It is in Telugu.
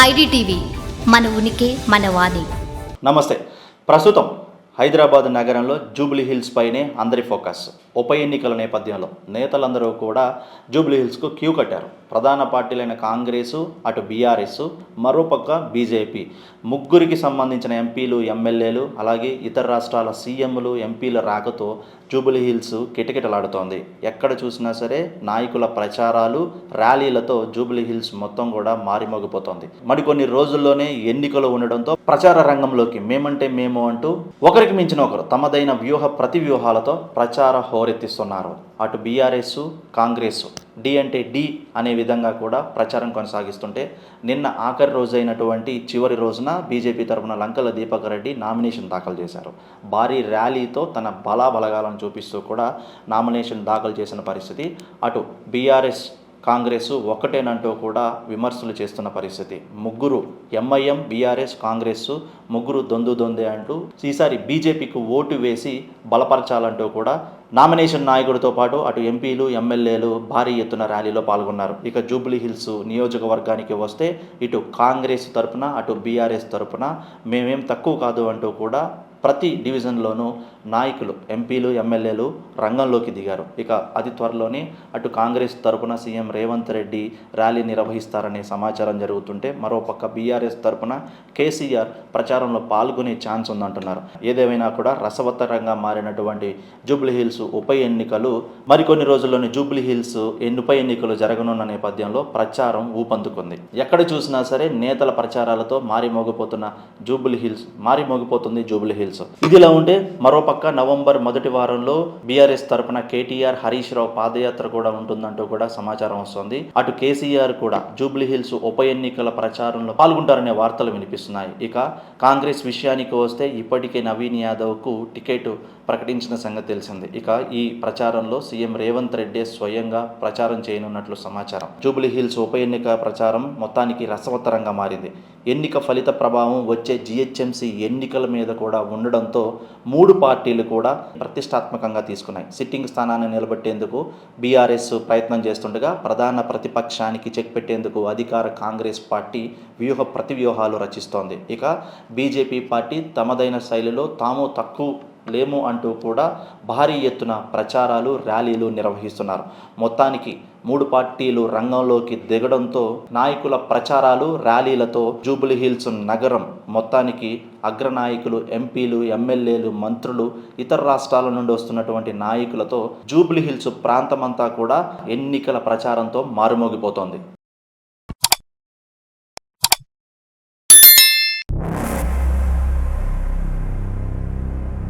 ఐడిటీవీ మన ఉనికి మన వాణి. నమస్తే. ప్రస్తుతం హైదరాబాద్ నగరంలో జూబ్లీ హిల్స్ పైనే అందరి ఫోకస్. ఉప ఎన్నికల నేపథ్యంలో నేతలందరూ కూడా జూబ్లీ హిల్స్కు క్యూ కట్టారు. ప్రధాన పార్టీలైన కాంగ్రెసు అటు బీఆర్ఎస్ మరోపక్క బీజేపీ. ముగ్గురికి సంబంధించిన ఎంపీలు ఎమ్మెల్యేలు అలాగే ఇతర రాష్ట్రాల సీఎంలు ఎంపీల రాకతో జూబ్లీ హిల్స్ కిటకిటలాడుతోంది. ఎక్కడ చూసినా సరే నాయకుల ప్రచారాలు ర్యాలీలతో జూబ్లీ హిల్స్ మొత్తం కూడా మారిమోగిపోతోంది. మరికొన్ని రోజుల్లోనే ఎన్నికలు ఉండడంతో ప్రచార రంగంలోకి మేమంటే మేము అంటూ ఒకరికి మించిన ఒకరు తమదైన వ్యూహ ప్రతి వ్యూహాలతో ప్రచార హోరెత్తిస్తున్నారు. అటు బీఆర్ఎస్ కాంగ్రెస్ డి అంటే డి అనే విధంగా కూడా ప్రచారం కొనసాగిస్తుంటే నిన్న ఆఖరి రోజైనటువంటి చివరి రోజున బీజేపీ తరఫున లంకల దీపక్ రెడ్డి నామినేషన్ దాఖలు చేశారు. భారీ ర్యాలీతో తన బలాబలగాలను చూపిస్తూ కూడా నామినేషన్ దాఖలు చేసిన పరిస్థితి. అటు బీఆర్ఎస్ కాంగ్రెస్ ఒక్కటేనంటూ కూడా విమర్శలు చేస్తున్న పరిస్థితి. ముగ్గురు ఎంఐఎం బీఆర్ఎస్ కాంగ్రెస్ ముగ్గురు దొందు దొందే అంటూ ఈసారి బీజేపీకి ఓటు వేసి బలపరచాలంటూ కూడా నామినేషన్ నాయకుడితో పాటు అటు ఎంపీలు ఎమ్మెల్యేలు భారీ ఎత్తున ర్యాలీలో పాల్గొన్నారు. ఇక జూబ్లీ హిల్స్ నియోజకవర్గానికి వస్తే ఇటు కాంగ్రెస్ తరపున అటు బీఆర్ఎస్ తరపున మేమేం తక్కువ కాదు అంటూ కూడా ప్రతి డివిజన్లోనూ నాయకులు ఎంపీలు ఎమ్మెల్యేలు రంగంలోకి దిగారు. ఇక అతి త్వరలోనే అటు కాంగ్రెస్ తరపున సీఎం రేవంత్ రెడ్డి ర్యాలీ నిర్వహిస్తారనే సమాచారం జరుగుతుంటే మరోపక్క బీఆర్ఎస్ తరపున కేసీఆర్ ప్రచారంలో పాల్గొనే ఛాన్స్ ఉందంటున్నారు. ఏదేమైనా కూడా రసవత్తరంగా మారినటువంటి జూబ్లీ హిల్స్ ఉప ఎన్నికలు మరికొన్ని రోజుల్లోనే జూబ్లీ హిల్స్ ఎన్ని ఉప ఎన్నికలు జరగనున్న నేపథ్యంలో ప్రచారం ఊపందుకుంది. ఎక్కడ చూసినా సరే నేతల ప్రచారాలతో మారి మోగిపోతున్న జూబ్లీ హిల్స్. మారి ఇదిలా ఉంటే మరోపక్క నవంబర్ మొదటి వారంలో బీఆర్ఎస్ తరపున కేటీఆర్ హరీష్ రావు పాదయాత్ర కూడా ఉంటుందంటూ కూడా సమాచారం వస్తుంది. అటు కేసీఆర్ కూడా జూబ్లీ హిల్స్ ఉప ఎన్నికల ప్రచారంలో పాల్గొంటారనే వార్తలు వినిపిస్తున్నాయి. ఇక కాంగ్రెస్ విషయానికి వస్తే ఇప్పటికే నవీన్ యాదవ్కు టికెట్ ప్రకటించిన సంగతి తెలిసింది. ఇక ఈ ప్రచారంలో సీఎం రేవంత్ రెడ్డి స్వయంగా ప్రచారం చేయనున్నట్లు సమాచారం. జూబ్లీ హిల్స్ ఉప ఎన్నిక ప్రచారం మొత్తానికి రసవత్తరంగా మారింది. ఎన్నిక ఫలిత ప్రభావం వచ్చే జిహెచ్ఎంసీ ఎన్నికల మీద కూడా ఉండడంతో మూడు పార్టీలు కూడా ప్రతిష్టాత్మకంగా తీసుకున్నాయి. సిట్టింగ్ స్థానాన్ని నిలబెట్టేందుకు బీఆర్ఎస్ ప్రయత్నం చేస్తుండగా ప్రధాన ప్రతిపక్షానికి చెక్ పెట్టేందుకు అధికార కాంగ్రెస్ పార్టీ వ్యూహ ప్రతివ్యూహాలు రచిస్తోంది. ఇక బీజేపీ పార్టీ తమదైన శైలిలో తాము తక్కువ లేము అంటూ కూడా భారీ ఎత్తున ప్రచారాలు ర్యాలీలు నిర్వహిస్తున్నారు. మొత్తానికి మూడు పార్టీలు రంగంలోకి దిగడంతో నాయకుల ప్రచారాలు ర్యాలీలతో జూబ్లీ హిల్స్ నగరం మొత్తానికి అగ్రనాయకులు ఎంపీలు ఎమ్మెల్యేలు మంత్రులు ఇతర రాష్ట్రాల నుండి వస్తున్నటువంటి నాయకులతో జూబ్లీ హిల్స్ ప్రాంతమంతా కూడా ఎన్నికల ప్రచారంతో మారుమోగిపోతోంది.